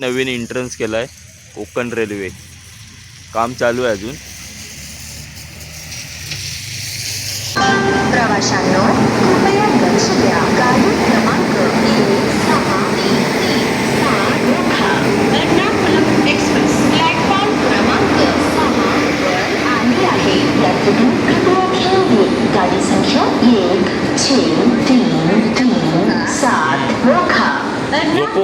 नवीन entrance केला आहे Konkan railway काम चालू आहे अजून. प्रवाशांनो कृपया लक्ष द्या. गाडी क्रमांक एक सहा तीन तीन सात रोखा एर्नाकुलम एक्सप्रेस प्लॅटफॉर्म क्रमांक सहा वर आली आहे.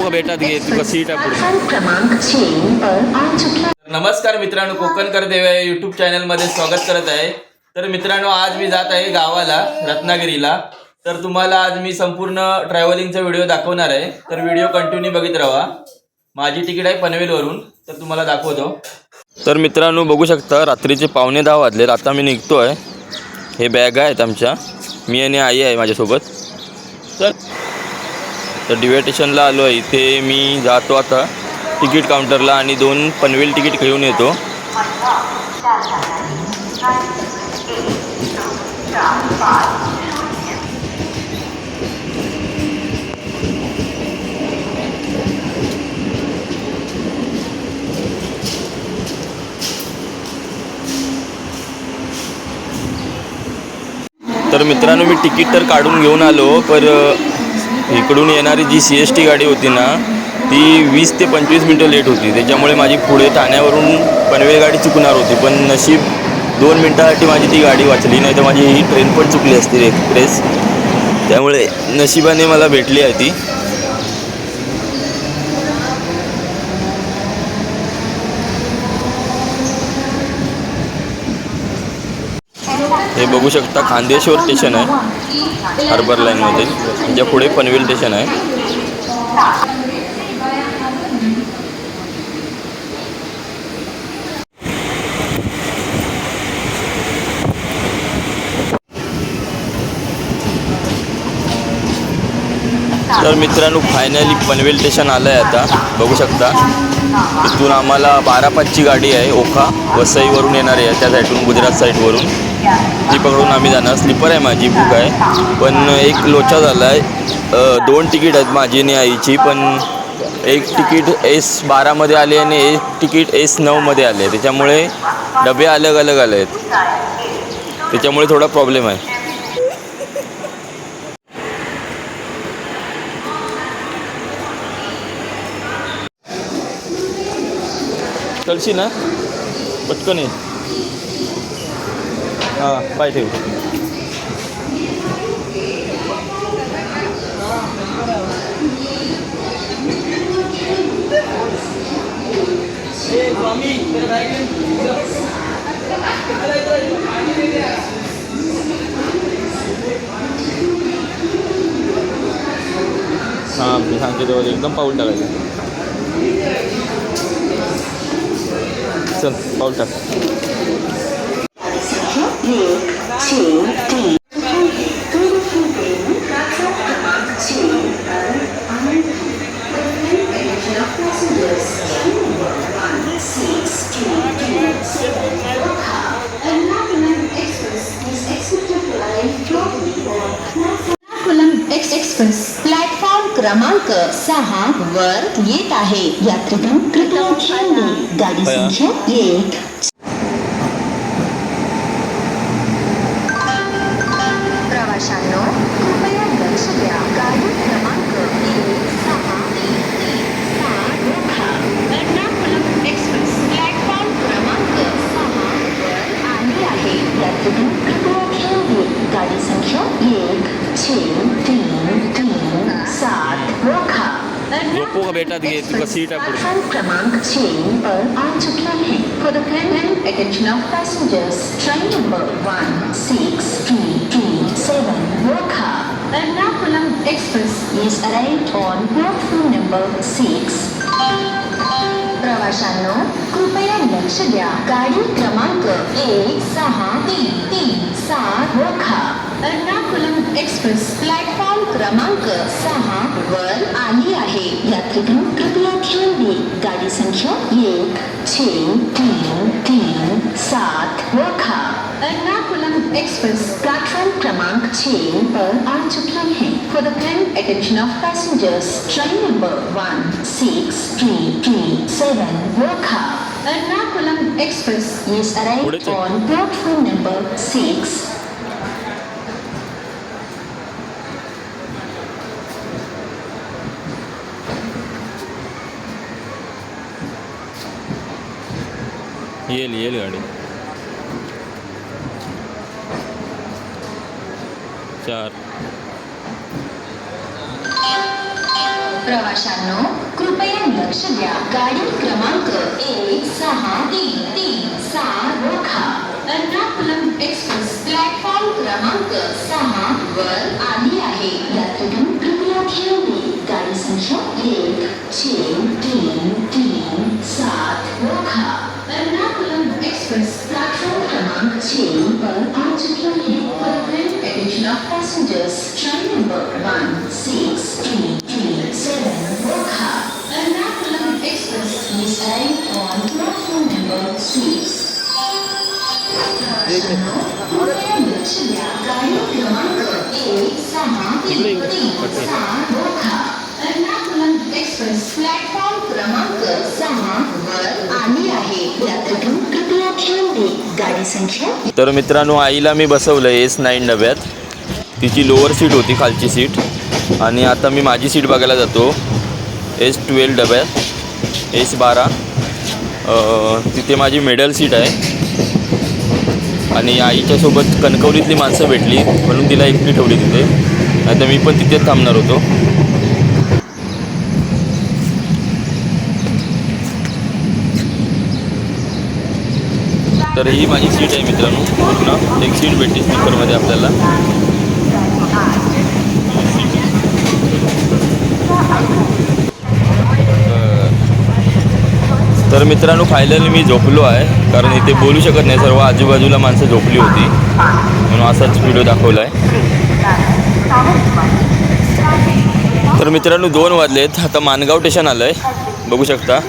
का बेटा ती? तू कशी टाकू? प्लॅटफॉर्म क्रमांक छे पर आ चुका नमस्कार मित्रांनो कोकणकर देव या यूट्यूब चॅनलमध्ये स्वागत करत आहे. तर मित्रांनो आज मी जात आहे गावाला रत्नागिरीला. तर तुम्हाला आज मी संपूर्ण ट्रॅव्हलिंगचा व्हिडिओ दाखवणार आहे. तर व्हिडिओ कंटिन्यू बघित राहा. माझी तिकीट आहे पनवेलवरून तर तुम्हाला दाखवतो. तर मित्रांनो बघू शकता रात्रीचे पावणे दहा वाजलेत. आता मी निघतो आहे हे बॅग आहेत आमच्या. मी आणि आई आहे माझ्यासोबत. तर तर डिवेटेशनला आलो आहे. इथे मी जातो आता तिकीट काउंटरला आणि दोन पनवेल तिकीट घेऊन येतो. तर मित्रांनो मी तिकीट तर काढून घेऊन आलो पर इकडून येणारी जी सी एस टी गाडी होती ना ती वीस ते पंचवीस मिनटं लेट होती. त्याच्यामुळे माझी पुढे ठाण्यावरून पनवेल गाडी चुकणार होती. पण नशीब दोन मिनटासाठी माझी ती गाडी वाचली नाही तर माझी ही ट्रेन पण चुकली असती एक्सप्रेस. त्यामुळे नशिबाने मला भेटली आहे ती. हे बघू शकता खांदेश्वर स्टेशन आहे. हार्बर लाईनमध्ये त्याच्या म्हणजे पुढे पनवेल स्टेशन आहे. तर मित्रांनो फायनली पनवेल स्टेशन आलं आहे आता. बघू शकता. इथून आम्हाला बारा पाचची गाडी आहे ओखा. वसईवरून येणारी आहे त्या साईडवरून गुजरात साईडवरून. ती पकडून आम्ही जाणार. स्लीपर आहे माझी बुक आहे. पण एक लोचा झाला आहे दोन तिकीट आहेत माझी आणि आईची पण एक तिकीट एस बारामध्ये आले आणि एक तिकीट एस नऊमध्ये आले त्याच्यामुळे डबे अलग अलग आले आहेत. त्याच्यामुळे थोडा प्रॉब्लेम आहे. चलशी ना? पटकन ये. हां पाय ठेव हां मी सांगते तेव्हा एकदम पाऊल टाकायचं चल पाऊल टाक एक्सप्रेस प्लॅटफॉर्म क्रमांक सहा वर येत आहे. यात्रिगण कृपया गाडी. संख्या एक प्रवाशांनो कृपया लक्ष द्या गाडी क्रमांक एक सहा तीन तीन सात रोखा एर्नाकुलम एक्सप्रेस प्लॅटफॉर्म क्रमांक सहा वर आली आहे यात्रिगण कृपया ठेवणे गाडी संख्या एक छे तीन तीन सात रोखा झोपू का बेटा ती? तू कशी टाकू? प्लेटफॉर्म क्रमांक छः पर आ चुके हैं for the kind attention of passengers train number one six three three seven Wokha Ernakulam express is arrived on platform number six प्रवाशांनो कृपया लक्ष द्या गाडी क्रमांक एक सहा तीन तीन सात रोखा एर्नाकुलम एक्सप्रेस प्लॅटफॉर्म क्रमांक सहा वर आली आहे यात्रिगण कृपया ठेवणे गाडी संख्या एक छे तीन तीन सात रोखा एर्नाकुलम एक्सप्रेस प्लेटफॉर्म क्रमांक छः पर आ चुके हैं for the kind attention of passengers train number one six three seven, Wokha. Ernakulam Express is arrived पुढे चल. on platform number six. येईल येईल गाडी। चार। प्रवाशांनो कृपया लक्ष द्या. गाडी क्रमांक एक सहा तीन तीन सहा रोखा. एर्नाकुलम एक्सप्रेस प्लॅटफॉर्म क्रमांक सहा वर आली आहे. यातून कृपया ध्यान गाडी संख्या एक छे तीन तीन सात रोखा. chain per particular head per of passengers. Train number 16337 Bokha. Ernakulam Express is A on platform number 6. Ernakulam Express platform Kramank तर मित्रांनो आईला मी बसवलं एस नाईन डब्यात तिची लोअर सीट होती खालची सीट आणि आता मी माझी सीट बघायला जातो. एस ट्वेल्व डब्यात एस बारा. तिथे माझी मेडल सीट आहे. आणि आईच्यासोबत कणकवलीतली माणसं भेटली म्हणून तिला एकटी ठेवली तिथे. आता मी पण तिथेच थांबणार होतो. तर ही माझी सीट आहे मित्रांनो. पूर्ण एक सीट भेटते स्लीपरमध्ये आपल्याला. तर मित्रांनो फायनली मी झोपलो आहे. कारण इथे बोलू शकत नाही. सर्व आजूबाजूला माणसं झोपली होती. म्हणून असाच व्हिडिओ दाखवला आहे तर मित्रांनो दोन वाजलेत. आता मानगाव स्टेशन आलं आहे बघू शकता.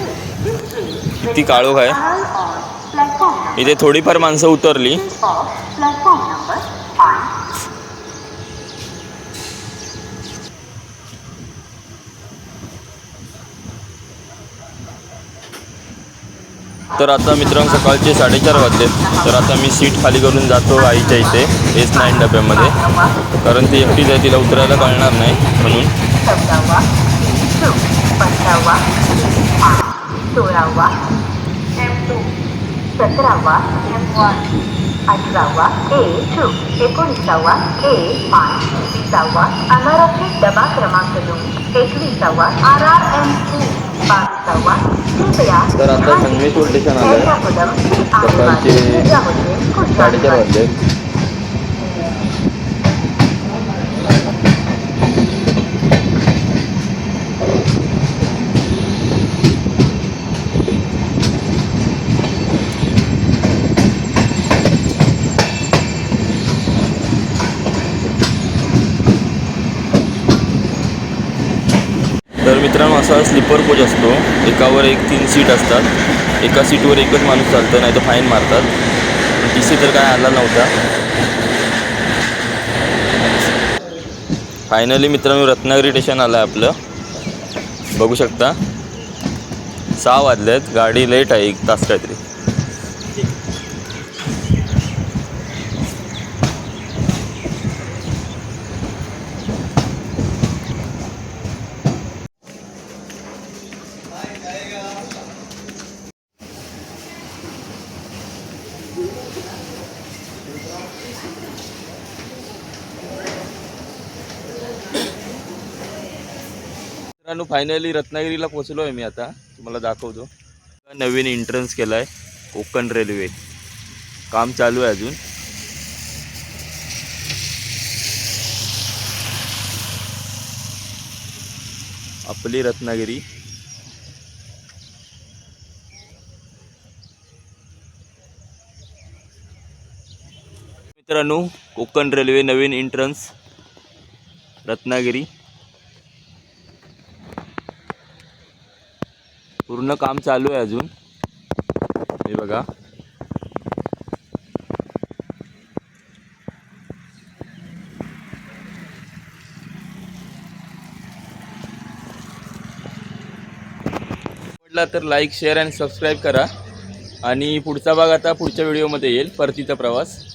किती काळोख आहे. इथे थोडीफार माणसं उतरली. तर आता मित्रांनो सकाळचे साडेचार वाजले. तर आता मी सीट खाली करून जातो आईच्या इथे एस नाईन डब्यामध्ये कारण ती एकटीच आहे तिला उतरायला कळणार नाही म्हणून. सोळावा सतरावा एम वन अठरावा ए टू एकोणीसावा ए पाच विसावा अनारक्षित डबा क्रमांक दोन. एकविसावा आर आर एम टू बावीसावा कृपया तर आता संगमेश्वर स्टेशन आलं आहे. सकाळचे साडेचार वाजले. मित्रांनो असा स्लीपर कोच असतो. एकावर एक तीन सीट असतात. एका सीटवर एकच माणूस चालतं नाही तर फाईन मारतात. टी सी तर काय आला नव्हता. फायनली मित्रांनो रत्नागिरी स्टेशन आलं आहे आपलं. बघू शकता. सहा वाजले आहेत गाडी लेट आहे एक तास काहीतरी. मित्रांनो फायनली रत्नागिरीला पोचलो आहे मी आता. तुम्हाला दाखवतो. नवीन एंट्रन्स केला आहे कोकण रेल्वे काम चालू आहे अजून. आपली रत्नागिरी. मित्रांनो कोकण रेल्वे नवीन एंट्रन्स रत्नागिरी. पूर्ण काम चालू आहे अजून. हे बघा. असला तर लाईक शेअर आणि सबस्क्राईब करा. आणि पुढचा भाग आता पुढच्या व्हिडिओमध्ये येईल परतीचा प्रवास.